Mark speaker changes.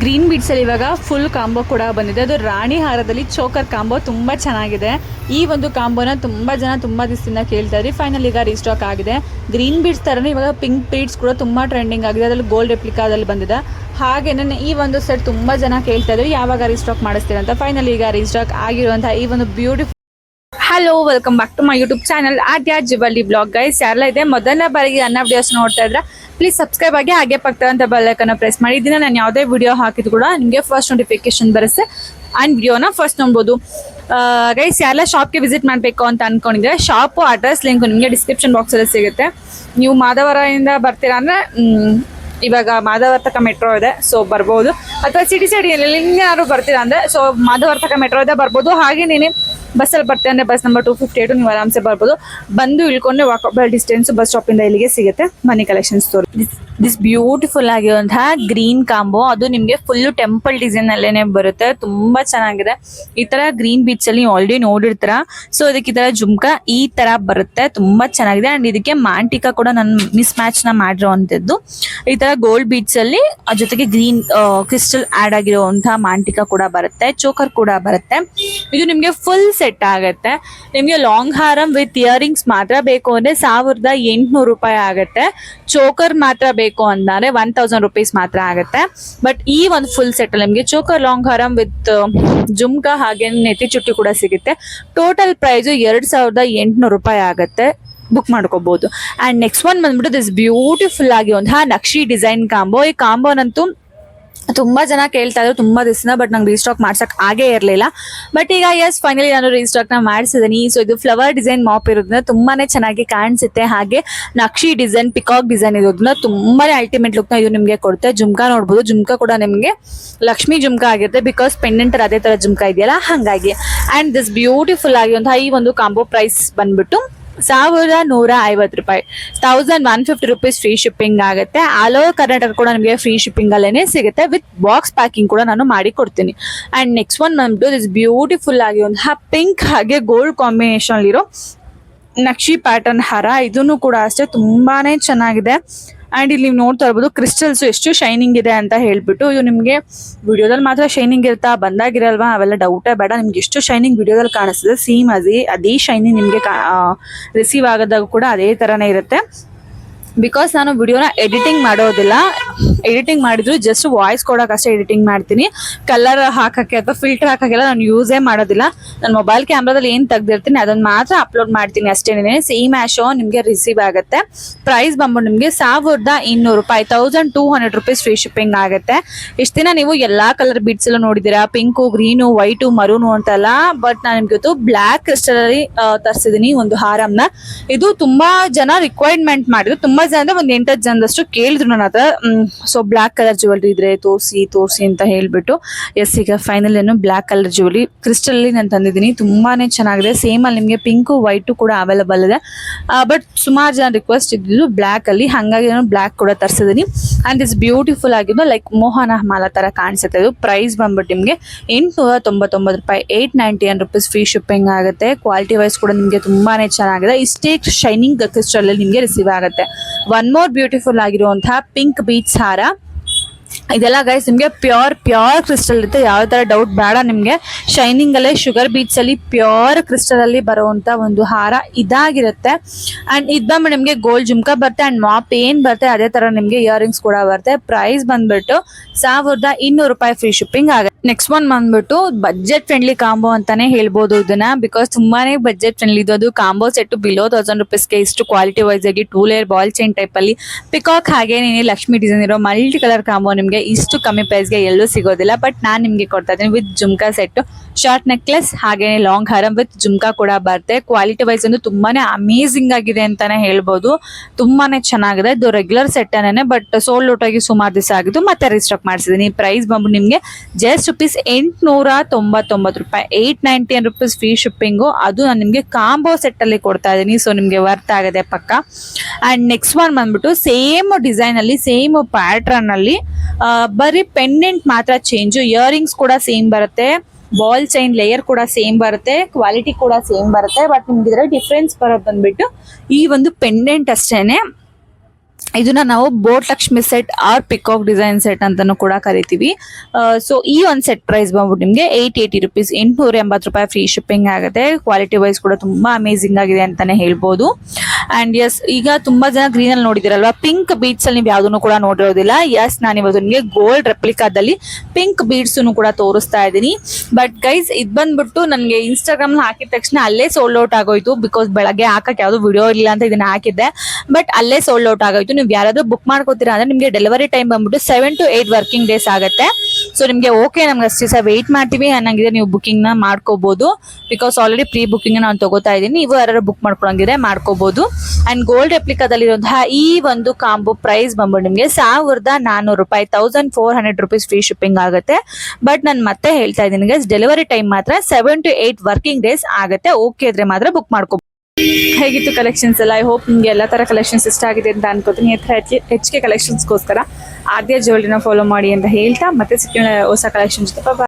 Speaker 1: Green ಬೀಡ್ಸಲ್ಲಿ ಇವಾಗ full combo ಕೂಡ ಬಂದಿದೆ. ಅದು ರಾಣಿ ಹಾರದಲ್ಲಿ ಚೋಕರ್ ಕಾಂಬೋ ತುಂಬ ಚೆನ್ನಾಗಿದೆ. ಈ ಒಂದು ಕಾಂಬೋನ ತುಂಬ ಜನ ತುಂಬಾ ದಿವಸದಿಂದ ಕೇಳ್ತಾ ಇದ್ರಿ. ಫೈನಲ್ ಈಗ ರೀಸ್ಟಾಕ್ ಆಗಿದೆ. ಗ್ರೀನ್ ಬೀಡ್ಸ್ ಥರನೇ ಇವಾಗ ಪಿಂಕ್ ಬೀಡ್ಸ್ ಕೂಡ ತುಂಬ ಟ್ರೆಂಡಿಂಗ್ ಆಗಿದೆ. ಅದರಲ್ಲಿ ಗೋಲ್ಡ್ ರೆಪ್ಲಿಕಾದಲ್ಲಿ ಬಂದಿದೆ. ಹಾಗೇನೆ ಈ ಒಂದು ಸೆಟ್ ತುಂಬಾ ಜನ ಕೇಳ್ತಾ ಇದ್ರು. ಯಾವಾಗ ರೀಸ್ಟಾಕ್ ಮಾಡಿಸ್ತೀರಾ ಅಂತ ಫೈನಲ್ ಈಗ ರೀಸ್ಟಾಕ್ ಆಗಿರುವಂತಹ ಈ ಒಂದು beautiful hello welcome back to my YouTube channel Aadya ಜಿವಲ್ಲಿ blog guys ಯಾರೆಲ್ಲ ಇದೆ, ಮೊದಲನೇ ಬಾರಿಗೆ ಅನ್ನ ವಿಡಿಯೋಸ್ ನೋಡ್ತಾ ಇದ್ರೆ ಪ್ಲೀಸ್ ಸಬ್ಸ್ಕ್ರೈಬ್ ಆಗಿ ಹಾಗೆ ಪಕ್ಕದಂತ ಬೆಲ್ಲೈಕನ್ನು ಪ್ರೆಸ್ ಮಾಡಿ. ಇದನ್ನ ನಾನು ಯಾವುದೇ ವಿಡಿಯೋ ಹಾಕಿದ್ರು ಕೂಡ ನಿಮಗೆ ಫಸ್ಟ್ ನೋಟಿಫಿಕೇಶನ್ ಬರುತ್ತೆ. ಆ್ಯಂಡ್ ವಿಡಿಯೋನ ಫಸ್ಟ್ ನೋಡ್ಬೋದು. ಗೈಸ್ ಯಾರೆಲ್ಲ ಶಾಪ್ಗೆ ವಿಸಿಟ್ ಮಾಡಬೇಕು ಅಂತ ಅಂದ್ಕೊಂಡಿದ್ರೆ ಶಾಪು ಅಡ್ರೆಸ್ ಲಿಂಕ್ ನಿಮಗೆ ಡಿಸ್ಕ್ರಿಪ್ಷನ್ ಬಾಕ್ಸಲ್ಲಿ ಸಿಗುತ್ತೆ. ನೀವು ಮಾದವರಿಂದ ಬರ್ತೀರಾ ಅಂದರೆ ಇವಾಗ ಮಾಧವರ್ತಕ ಮೆಟ್ರೋ ಇದೆ ಸೊ ಬರ್ಬೋದು. ಅಥವಾ ಸಿಟಿ ಸೈಡ್ ಯಾರು ಬರ್ತೀರಾ ಅಂದರೆ ಸೊ ಮಾಧವರ್ತಕ ಮೆಟ್ರೋ ಇದೆ, ಬರ್ಬೋದು. ಹಾಗೆ ನೀನು ಬಸ್ಸಲ್ಲಿ ಬರ್ತೀವಿ ಅಂದರೆ ಬಸ್ ನಂಬರ್ ಟೂ ಫಿಫ್ಟಿ ಏಟು ನೀವು ಆರಾಮ್ಸೆ ಬರ್ಬೋದು. ಬಂದು ಇಳ್ಕೊಂಡು ವಾಕಬಲ್ ಡಿಸ್ಟೆನ್ಸ್ ಬಸ್ ಸ್ಟಾಪಿಂದ ಇಲ್ಲಿಗೆ ಸಿಗುತ್ತೆ ಮನಿ ಕಲೆಕ್ಷನ್ಸ್ ತೋರಿ ದಿಸ್ ಬ್ಯೂಟಿಫುಲ್ ಆಗಿರುವಂತಹ ಗ್ರೀನ್ ಕಾಂಬೋ ಅದು ನಿಮಗೆ ಫುಲ್ಲು ಟೆಂಪಲ್ ಡಿಸೈನ್ ಅಲ್ಲೇನೆ ಬರುತ್ತೆ. ತುಂಬಾ ಚೆನ್ನಾಗಿದೆ. ಈ ತರ ಗ್ರೀನ್ ಬೀಚ್ ಅಲ್ಲಿ ಆಲ್ರೆಡಿ ನೋಡಿರ್ತೀರ. ಸೊ ಅದಕ್ಕೆ ಈ ತರ ಜುಮ್ಕ ಈ ತರ ಬರುತ್ತೆ. ತುಂಬಾ ಚೆನ್ನಾಗಿದೆ. ಅಂಡ್ ಇದಕ್ಕೆ ಮಾಂಟಿಕಾ ಕೂಡ ನಾನು ಮಿಸ್ ಮ್ಯಾಚ್ನ ಮಾಡಿರುವಂತದ್ದು ಈ ತರ ಗೋಲ್ಡ್ ಬೀಚ್ ಅಲ್ಲಿ ಜೊತೆಗೆ ಗ್ರೀನ್ ಕ್ರಿಸ್ಟಲ್ ಆಡ್ ಆಗಿರುವಂತಹ ಮಾಂಟಿಕಾ ಕೂಡ ಬರುತ್ತೆ. ಚೋಕರ್ ಕೂಡ ಬರುತ್ತೆ. ಇದು ನಿಮಗೆ ಫುಲ್ ಸೆಟ್ ಆಗುತ್ತೆ. ನಿಮಗೆ ಲಾಂಗ್ ಹಾರಮ್ ವಿತ್ ಇಯರಿಂಗ್ಸ್ ಮಾತ್ರ ಬೇಕು ಅಂದರೆ ಸಾವಿರದ ಎಂಟುನೂರು ರೂಪಾಯಿ ಆಗುತ್ತೆ. ಚೋಕರ್ ಮಾತ್ರ ಬೇಕು ಅಂದರೆ ಒನ್ ತೌಸಂಡ್ ರುಪೀಸ್ ಮಾತ್ರ ಆಗುತ್ತೆ. ಬಟ್ ಈ ಒಂದು ಫುಲ್ ಸೆಟ್ಟಲ್ಲಿ ನಿಮಗೆ ಚೋಕರ್ ಲಾಂಗ್ ಹಾರಮ್ ವಿತ್ ಜುಮ್ಕಾ ಹಾಗೆ ನೆತ್ತಿ ಚುಟ್ಟಿ ಕೂಡ ಸಿಗುತ್ತೆ. ಟೋಟಲ್ ಪ್ರೈಸು ಎರಡು ಸಾವಿರದ ಎಂಟುನೂರು ರೂಪಾಯಿ ಆಗುತ್ತೆ. ಬುಕ್ ಮಾಡ್ಕೋಬಹುದು ಅಂಡ್ ನೆಕ್ಸ್ಟ್ ಒನ್ ಬಂದ್ಬಿಟ್ಟು ದಿಸ್ ಬ್ಯೂಟಿಫುಲ್ ಆಗಿ ಒಂದು, ಹಾ, ನಕ್ಷಿ ಡಿಸೈನ್ ಕಾಂಬೋ ಈ ಕಾಂಬೋನಂತೂ ತುಂಬಾ ಜನ ಕೇಳ್ತಾ ಇದ್ರು, ತುಂಬಾ ದಿವಸ ಬಟ್ ನಂಗೆ ರೀಸ್ಟಾಕ್ ಮಾಡ್ಸಕ್ ಆಗೇ ಇರಲಿಲ್ಲ. ಬಟ್ ಈಗ ಎಸ್ ಫೈನಲಿ ನಾನು ರೀಸ್ಟಾಕ್ನ ಮಾಡಿಸಿದೀನಿ. ಸೊ ಇದು ಫ್ಲವರ್ ಡಿಸೈನ್ ಮಾಪ್ ಇರೋದ್ರಿಂದ ತುಂಬಾನೇ ಚೆನ್ನಾಗಿ ಕಾಣಿಸುತ್ತೆ. ಹಾಗೆ ನಕ್ಷಿ ಡಿಸೈನ್ ಪಿಕಾಕ್ ಡಿಸೈನ್ ಇರೋದ್ರಿಂದ ತುಂಬಾನೇ ಅಲ್ಟಿಮೇಟ್ ಲುಕ್ನ ಇದು ನಿಮಗೆ ಕೊಡುತ್ತೆ. ಜುಮ್ಕಾ ನೋಡ್ಬೋದು. ಜುಮ್ಕಾ ಕೂಡ ನಿಮಗೆ ಲಕ್ಷ್ಮಿ ಜುಮ್ಕಾ ಆಗಿರುತ್ತೆ ಬಿಕಾಸ್ ಪೆಂಡೆಂಟ್ ಅದೇ ತರ ಜುಮ್ಕಾ ಇದೆಯಲ್ಲ, ಹಾಗಾಗಿ. ಅಂಡ್ ದಿಸ್ ಬ್ಯೂಟಿಫುಲ್ ಆಗಿರುವಂತಹ ಈ ಒಂದು ಕಾಂಬೋ ಪ್ರೈಸ್ ಬಂದ್ಬಿಟ್ಟು ಸಾವಿರದ ನೂರ ಐವತ್ತು ರೂಪಾಯಿ. Thousand one fifty rupees free shipping ಆಗುತ್ತೆ. ಆಲ್ ಓವರ್ ಕರ್ನಾಟಕ ಕೂಡ ನಿಮಗೆ ಫ್ರೀ ಶಿಪ್ಪಿಂಗ್ ಅಲ್ಲೇ ಸಿಗುತ್ತೆ. ವಿತ್ ಬಾಕ್ಸ್ ಪ್ಯಾಕಿಂಗ್ ಕೂಡ ನಾನು ಮಾಡಿ ಕೊಡ್ತೀನಿ. ಅಂಡ್ ನೆಕ್ಸ್ಟ್ ಒನ್ ನಮ್ದು ದಿಸ್ ಬ್ಯೂಟಿಫುಲ್ ಆಗಿ ಒಂದು ಪಿಂಕ್ ಹಾಗೆ ಗೋಲ್ಡ್ ಕಾಂಬಿನೇಷನ್ ಇರೋ ನಕ್ಷಿ ಪ್ಯಾಟರ್ನ್ ಹರ. ಇದನ್ನು ಕೂಡ ಅಷ್ಟೇ ತುಂಬಾನೇ ಚೆನ್ನಾಗಿದೆ. ಅಂಡ್ ಇಲ್ಲಿ ನೀವು ನೋಡ್ತಾ ಇರ್ಬೋದು ಕ್ರಿಸ್ಟಲ್ಸ್ ಎಷ್ಟು ಶೈನಿಂಗ್ ಇದೆ ಅಂತ ಹೇಳ್ಬಿಟ್ಟು ಇದು ನಿಮಗೆ ವಿಡಿಯೋದಲ್ಲಿ ಮಾತ್ರ ಶೈನಿಂಗ್ ಇರ್ತಾ ಬಂದಾಗಿರಲ್ವಾ? ಅವೆಲ್ಲ ಡೌಟೇ ಬೇಡ. ನಿಮ್ಗೆ ಎಷ್ಟು ಶೈನಿಂಗ್ ವಿಡಿಯೋದಲ್ಲಿ ಕಾಣಿಸ್ತದೆ ಸೇಮ್ ಅದೇ ಅದೇ ಶೈನಿಂಗ್ ನಿಮಗೆ ರಿಸೀವ್ ಆಗೋದಾಗ ಕೂಡ ಅದೇ ಥರನೇ ಇರುತ್ತೆ. ಬಿಕಾಸ್ ನಾನು ವಿಡಿಯೋನ ಎಡಿಟಿಂಗ್ ಮಾಡೋದಿಲ್ಲ. ಎಡಿಟಿಂಗ್ ಮಾಡಿದ್ರು ಜಸ್ಟ್ ವಾಯ್ಸ್ ಕೊಡೋಕೆ ಅಷ್ಟೇ ಎಡಿಟಿಂಗ್ ಮಾಡ್ತೀನಿ. ಕಲರ್ ಹಾಕಕ್ಕೆ ಅಥವಾ ಫಿಲ್ಟರ್ ಹಾಕಕ್ಕೆಲ್ಲ ನಾನು ಯೂಸೇ ಮಾಡೋದಿಲ್ಲ. ನನ್ನ ಮೊಬೈಲ್ ಕ್ಯಾಮ್ರಾದಲ್ಲಿ ಏನು ತೆಗ್ದಿರ್ತೀನಿ ಅದನ್ನು ಮಾತ್ರ ಅಪ್ಲೋಡ್ ಮಾಡ್ತೀನಿ ಅಷ್ಟೇನೇ ಸೇಮ್ ಆಶೋ ನಿಮಗೆ ರಿಸೀವ್ ಆಗುತ್ತೆ. ಪ್ರೈಸ್ ಬಂದ್ಬಿಟ್ಟು ನಿಮಗೆ ಸಾವಿರದ ಇನ್ನೂರು ರೂಪಾಯಿ thousand two hundred rupees free shipping ಆಗುತ್ತೆ. ಇಷ್ಟು ದಿನ ನೀವು ಎಲ್ಲ ಕಲರ್ ಬಿಡ್ಸ್ ಎಲ್ಲ ನೋಡಿದ್ದೀರಾ ಪಿಂಕು ಗ್ರೀನು ವೈಟು ಮರೂನು ಅಂತೆಲ್ಲ. ಬಟ್ ನಾನು ನಿಮ್ಗೆ ಗೊತ್ತು ಬ್ಲ್ಯಾಕ್ ಕ್ರಿಸ್ಟಲ್ ಅಲ್ಲಿ ತರಿಸಿದೀನಿ ಒಂದು ಹಾರಮ್ನ. ಇದು ತುಂಬಾ ಜನ ರಿಕ್ವೈರ್ಮೆಂಟ್ ಮಾಡಿದ್ರು. ತುಂಬಾ ಜನ ಅಂದ್ರೆ ಒಂದ್ ಎಂಟತ್ತು ಜನದಷ್ಟು ಕೇಳಿದ್ರು ನನ್ನ ಹತ್ರ. ಸೊ ಬ್ಲ್ಯಾಕ್ ಕಲರ್ ಜ್ಯುವೆಲ್ರಿ ಇದ್ರೆ ತೋರಿಸಿ ತೋರಿಸಿ ಅಂತ ಹೇಳ್ಬಿಟ್ಟು. ಎಸ್ ಈಗ ಫೈನಲ್ ಏನು ಬ್ಲ್ಯಾಕ್ ಕಲರ್ ಜ್ಯುವೆಲ್ರಿ ಕ್ರಿಸ್ಟಲ್ ಅಲ್ಲಿ ನಾನು ತಂದಿದ್ದೀನಿ. ತುಂಬಾನೇ ಚೆನ್ನಾಗಿದೆ. ಸೇಮ್ ಅಲ್ಲಿ ನಿಮಗೆ ಪಿಂಕು ವೈಟು ಕೂಡ ಅವೈಲಬಲ್ ಇದೆ. ಬಟ್ ಸುಮಾರು ಜನ ರಿಕ್ವೆಸ್ಟ್ ಇದ್ದಿದ್ದು ಬ್ಲಾಕ್ ಅಲ್ಲಿ. ಹಾಗಾಗಿ ನಾನು ಬ್ಲ್ಯಾಕ್ ಕೂಡ ತರಿಸಿದ್ದೀನಿ. ಅಂಡ್ ಇಸ್ ಬ್ಯೂಟಿಫುಲ್ ಆಗಿದ್ದು ಲೈಕ್ ಮೋಹನ ಮಾಲ ತರ ಕಾಣಿಸುತ್ತೆ. ಇದು ಪ್ರೈಸ್ ಬಂದ್ಬಿಟ್ಟು ನಿಮಗೆ ಎಂಟುನೂರ ತೊಂಬತ್ತೊಂಬತ್ತು ರೂಪಾಯಿ eight ninety one rupees free shipping ಆಗುತ್ತೆ. ಕ್ವಾಲಿಟಿ ವೈಸ್ ಕೂಡ ನಿಮಗೆ ತುಂಬಾನೇ ಚೆನ್ನಾಗಿದೆ. ಇಷ್ಟೇ ಶೈನಿಂಗ್ ಕ್ರಿಸ್ಟಲ್ ನಿಮಗೆ ರಿಸೀವ್ ಆಗುತ್ತೆ. ಒನ್ ಮೋರ್ ಬ್ಯೂಟಿಫುಲ್ ಆಗಿರುವಂತಹ ಪಿಂಕ್ ಬೀಚ್ ಹಾರ ಇದೆಲ್ಲ ಗೈಸ್ ನಿಮಗೆ ಪ್ಯೂರ್ ಪ್ಯೂರ್ ಕ್ರಿಸ್ಟಲ್ ಇರುತ್ತೆ. ಯಾವ ಥರ ಡೌಟ್ ಬೇಡ ನಿಮಗೆ. ಶೈನಿಂಗ್ ಅಲ್ಲೇ ಶುಗರ್ ಬೀಚ್ ಅಲ್ಲಿ ಪ್ಯೂರ್ ಕ್ರಿಸ್ಟಲ್ ಅಲ್ಲಿ ಬರುವಂತ ಒಂದು ಹಾರ ಇದಾಗಿರುತ್ತೆ. ಅಂಡ್ ಇದ್ ಬಂದ್ಬಿಟ್ಟು ನಿಮಗೆ ಗೋಲ್ಡ್ ಜುಮ್ಕಾ ಬರುತ್ತೆ. ಅಂಡ್ ಮಾಪ್ ಏನು ಬರುತ್ತೆ, ಅದೇ ತರ ನಿಮಗೆ ಇಯರಿಂಗ್ಸ್ ಕೂಡ ಬರುತ್ತೆ. ಪ್ರೈಸ್ ಬಂದ್ಬಿಟ್ಟು ಸಾವಿರದ ಇನ್ನೂರು ರೂಪಾಯಿ ಫ್ರೀ ಶಿಪ್ಪಿಂಗ್ ಆಗುತ್ತೆ. ನೆಕ್ಸ್ಟ್ ಒನ್ ಬಂದ್ಬಿಟ್ಟು ಬಜೆಟ್ ಫ್ರೆಂಡ್ಲಿ ಕಾಂಬೋ ಅಂತಾನೆ ಹೇಳ್ಬೋದು ಇದನ್ನ ಬಿಕಾಸ್ ತುಂಬಾನೇ ಬಜೆಟ್ ಫ್ರೆಂಡ್ಲಿ ಇದು. ಅದು ಕಾಂಬೋ ಸೆಟ್ ಬಿಲೋ ತೌಸಂಡ್ ರುಪೀಸ್ಗೆ ಇಷ್ಟು ಕ್ವಾಲಿಟಿ ವೈಸ್ ಆಗಿ two layer ball chain type ಅಲ್ಲಿ ಪಿಕಾಕ್ ಹಾಗೆ ನೀನೆ ಲಕ್ಷ್ಮಿ ಡಿಸೈನ್ ಇರೋ ಮಲ್ಟಿ ಕಲರ್ ಕಾಂಬೋ ನಿಮಗೆ ಇಷ್ಟು ಕಮ್ಮಿ ಪ್ರೈಸ್ಗೆ ಎಲ್ಲೂ ಸಿಗೋದಿಲ್ಲ. ಬಟ್ ನಾನು ನಿಮಗೆ ಕೊಡ್ತಾ ಇದ್ದೀನಿ with jhumka set short necklace ಹಾಗೆ ಲಾಂಗ್ ಹಾರಂ ವಿತ್ ಜುಮ್ಕಾ ಕೂಡ ಬರುತ್ತೆ. ಕ್ವಾಲಿಟಿ ವೈಸ್ ಒಂದು ತುಂಬಾನೇ ಅಮೇಝಿಂಗ್ ಆಗಿದೆ ಅಂತಾನೆ ಹೇಳ್ಬೋದು. ತುಂಬಾನೇ ಚೆನ್ನಾಗಿದೆ. ಇದು regular set but sold out ಆಗಿ ಸುಮಾರು ದಿವಸ ಆಗಿದ್ದು ಮತ್ತೆ ರಿಸ್ಟಾಕ್ ಮಾಡಿಸಿದ್ದೀನಿ. ಪ್ರೈಸ್ ಬಂದು ನಿಮಗೆ ಜಸ್ಟ್ ರುಪೀಸ್ ಎಂಟುನೂರ ತೊಂಬತ್ತೊಂಬತ್ತು ರೂಪಾಯಿ eight ninety rupees free shipping ಅದು ನಾನು ನಿಮಗೆ ಕಾಂಬೋ ಸೆಟ್ ಅಲ್ಲಿ ಕೊಡ್ತಾ ಇದ್ದೀನಿ. ಸೊ ನಿಮಗೆ ವರ್ತ್ ಆಗಿದೆ ಪಕ್ಕ. ಆ್ಯಂಡ್ ನೆಕ್ಸ್ಟ್ ಒನ್ ಬಂದ್ಬಿಟ್ಟು ಸೇಮ್ ಡಿಸೈನ್ ಅಲ್ಲಿ ಸೇಮ್ ಪ್ಯಾಟ್ರನ್ ಅಲ್ಲಿ ಆ, ಬರೀ ಪೆಂಡೆಂಟ್ ಮಾತ್ರ ಚೇಂಜ್ ಇಯರಿಂಗ್ಸ್ ಕೂಡ ಸೇಮ್ ಬರುತ್ತೆ. ಬಾಲ್ ಚೈನ್ ಲೇಯರ್ ಕೂಡ ಸೇಮ್ ಬರುತ್ತೆ. ಕ್ವಾಲಿಟಿ ಕೂಡ ಸೇಮ್ ಬರುತ್ತೆ. ಬಟ್ ನಿಮ್ಗೆ ಇದರ ಡಿಫ್ರೆನ್ಸ್ ಬರೋದು ಬಂದ್ಬಿಟ್ಟು ಈ ಒಂದು ಪೆಂಡೆಂಟ್ ಅಷ್ಟೇನೆ. ಇದನ್ನ ನಾವು boat Lakshmi set or peacock design set ಅಂತಾನು ಕೂಡ ಕರಿತೀವಿ. ಸೊ ಈ ಒಂದು ಸೆಟ್ ಪ್ರೈಸ್ ಬಂದ್ಬಿಟ್ಟು ನಿಮಗೆ ಏಯ್ಟ್ ಏಯ್ಟಿ ರುಪೀಸ್ ಎಂಟುನೂರ ಎಂಬತ್ತು ರೂಪಾಯಿ ಫ್ರೀ ಶಿಪ್ಪಿಂಗ್ ಆಗುತ್ತೆ. ಕ್ವಾಲಿಟಿ ವೈಸ್ ಕೂಡ ತುಂಬಾ ಅಮೇಸಿಂಗ್ ಆಗಿದೆ ಅಂತಾನೆ ಹೇಳ್ಬೋದು. ಅಂಡ್ ಎಸ್ ಈಗ ತುಂಬಾ ಜನ ಗ್ರೀನ್ ಅಲ್ಲಿ ನೋಡಿದಿರಲ್ವಾ? ಪಿಂಕ್ ಬೀಡ್ಸ್ ಅಲ್ಲಿ ನೀವು ಯಾವ್ದನ್ನು ಕೂಡ ನೋಡಿರೋದಿಲ್ಲ. ಎಸ್ ನಾನು ಇವತ್ತು ನಿಮಗೆ ಗೋಲ್ಡ್ ರೆಪ್ಲಿಕಾದಲ್ಲಿ ಪಿಂಕ್ ಬೀಡ್ಸ್ ಕೂಡ ತೋರಿಸ್ತಾ ಇದ್ದೀನಿ. ಬಟ್ ಗೈಸ್ ಇದು ಬಂದ್ಬಿಟ್ಟು ನನಗೆ ಇನ್ಸ್ಟಾಗ್ರಾಮ್ ಹಾಕಿದ ತಕ್ಷಣ ಅಲ್ಲೇ ಸೋಲ್ಡ್ ಔಟ್ ಆಗೋಯ್ತು. ಬಿಕಾಸ್ ಬೆಳಗ್ಗೆ ಹಾಕಕ್ಕೆ ಯಾವ್ದು ವಿಡಿಯೋ ಇಲ್ಲ ಅಂತ ಇದನ್ನ ಹಾಕಿದ್ದೆ. ಬಟ್ ಅಲ್ಲೇ ಸೋಲ್ಡ್ ಔಟ್ ಆಗೋಯ್ತು. ನೀವು ಯಾರಾದ್ರೂ ಬುಕ್ ಮಾಡ್ಕೋತೀರಾ ಅಂದ್ರೆ ನಿಮಗೆ ಡೆಲಿವರಿ ಟೈಮ್ ಬಂದ್ಬಿಟ್ಟು seven to eight working days ಆಗುತ್ತೆ. ಸೊ ನಿಮಗೆ ಓಕೆ ನಮ್ಗೆ ಅಷ್ಟು ದಿವಸ ವೆಯ್ಟ್ ಮಾಡ್ತೀವಿ. ಅನ್ನಂಗಿದ್ರೆ ನೀವು ಬುಕಿಂಗ್ನ ಮಾಡ್ಕೋಬಹುದು ಬಿಕಾಸ್ ಆಲ್ರೆಡಿ ಪ್ರೀ ಬುಕಿಂಗ್ ನಾನು ತಗೋತಾ ಇದ್ದೀನಿ. ನೀವು ಯಾರು ಬುಕ್ ಮಾಡ್ಕೊಳಂಗಿದ್ರೆ ಮಾಡ್ಕೋಬಹುದು ಅಂಡ್ ಗೋಲ್ಡ್ ರೆಪ್ಲಿಕಾದಲ್ಲಿರುವಂತಹ ಈ ಒಂದು ಕಾಂಬೋ ಪ್ರೈಸ್ ಬಂದ್ಬಿಟ್ಟು ನಿಮಗೆ. ಸಾವಿರದ ನಾನೂರು ರೂಪಾಯಿ thousand four hundred rupees free shipping ಆಗುತ್ತೆ. ಬಟ್ ನಾನು ಮತ್ತೆ ಹೇಳ್ತಾ ಇದ್ದೀನಿ ಡೆಲಿವರಿ ಟೈಮ್ ಮಾತ್ರ seven to eight working days ಆಗುತ್ತೆ. ಓಕೆ ಇದ್ರೆ ಮಾತ್ರ ಬುಕ್ ಮಾಡ್ಕೋ ಹೇಗಿತ್ತು ಕಲೆಕ್ಷನ್ಸ್ ಎಲ್ಲ ಐ ಹೋಪ್ ನಿಮಗೆ ಎಲ್ಲ ಥರ ಕಲೆಕ್ಷನ್ಸ್ ಇಷ್ಟ ಆಗಿದೆ ಅಂತ ಅನ್ಕೋತೀನಿ ಈ ಥರ ಹೆಚ್ಚಿಗೆ ಕಲೆಕ್ಷನ್ಸ್ಗೋಸ್ಕರ ಆದ್ಯ ಜ್ಯುವೆಲ್ರಿನ ಫಾಲೋ ಮಾಡಿ ಅಂತ ಹೇಳ್ತಾ, ಮತ್ತೆ ಸಿಕ್ಕಿನ ಹೊಸ ಕಲೆಕ್ಷನ್ಸ್ ಜೊತೆ.